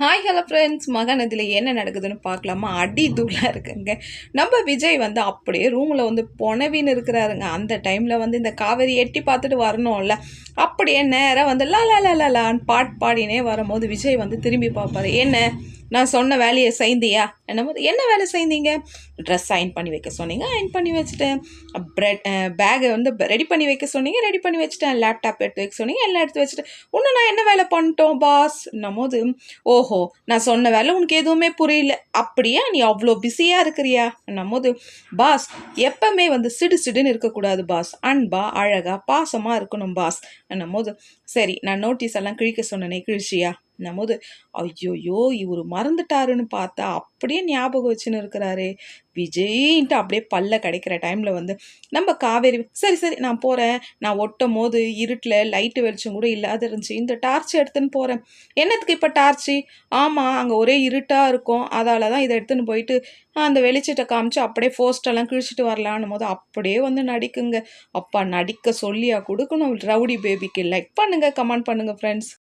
Hi hello friends மகாநதியில் என்ன நடக்குதுன்னு பார்க்கலாமா? அடி தூளாக இருக்குங்க. நம்ம விஜய் வந்து அப்படியே ரூமில் வந்து புனவின்னு இருக்கிறாருங்க. அந்த டைமில் வந்து இந்த காவேரி எட்டி பார்த்துட்டு வரணும்ல. அப்படியே நேராக வந்து லா லா லா லான்னு பாட் பாடினே வரும்போது விஜய் வந்து திரும்பி பார்ப்பாரு. என்ன? நான் சொன்ன வேலையை செய்தியா? என்னம்போது என்ன வேலை செய்தீங்க? ட்ரெஸ் அயன் பண்ணி வைக்க சொன்னீங்க அயன் பண்ணி வச்சுட்டேன் ப்ரெட் பேகை வந்து ரெடி பண்ணி வைக்க சொன்னீங்க ரெடி பண்ணி வச்சுட்டேன் லேப்டாப் எடுத்து வைக்க சொன்னீங்க எல்லாம் எடுத்து வச்சுட்டேன் இன்னும் நான் என்ன வேலை பண்ணிட்டோம் பாஸ் போது ஓஹோ நான் சொன்ன வேலை உனக்கு எதுவுமே புரியல. அப்படியா? நீ அவ்வளோ பிஸியாக இருக்கிறியா? போது பாஸ் எப்பவுமே வந்து சிடு சிடுன்னு இருக்கக்கூடாது பாஸ் அன்பா அழகா பாசமாக இருக்கணும் பாஸ் போது சரி நான் நோட்டீஸ் எல்லாம் கிழிக்க சொன்னனே கிழிச்சியா? போது ஐயோயோ இவர் மறந்துட்டாருன்னு பார்த்தா அப்படியே ஞாபகம் வச்சுன்னு இருக்கிறாரு. விஜய்ன்ட்டு அப்படியே பல்ல கிடைக்கிற டைமில் வந்து நம்ம காவேரி சரி சரி நான் போகிறேன் நான் ஒட்டும் போது இருட்டில் லைட்டு வெளிச்சம் கூட இல்லாத இருந்துச்சு. இந்த டார்ச் எடுத்துன்னு போகிறேன் என்னத்துக்கு இப்போ டார்ச்சு ஆமாம் அங்கே ஒரே இருட்டாக இருக்கும். அதால் தான் இதை எடுத்துன்னு போயிட்டு அந்த வெளிச்சத்தை காமிச்சு அப்படியே போஸ்டெல்லாம் கிழிச்சிட்டு வரலான்னு போது அப்படியே வந்து நடிக்குங்க. அப்பா நடிக்க சொல்லியா கொடுக்கணும். ரவுடி பேபிக்கு லைக் பண்ணுங்கள் கமெண்ட் பண்ணுங்கள் ஃப்ரெண்ட்ஸ்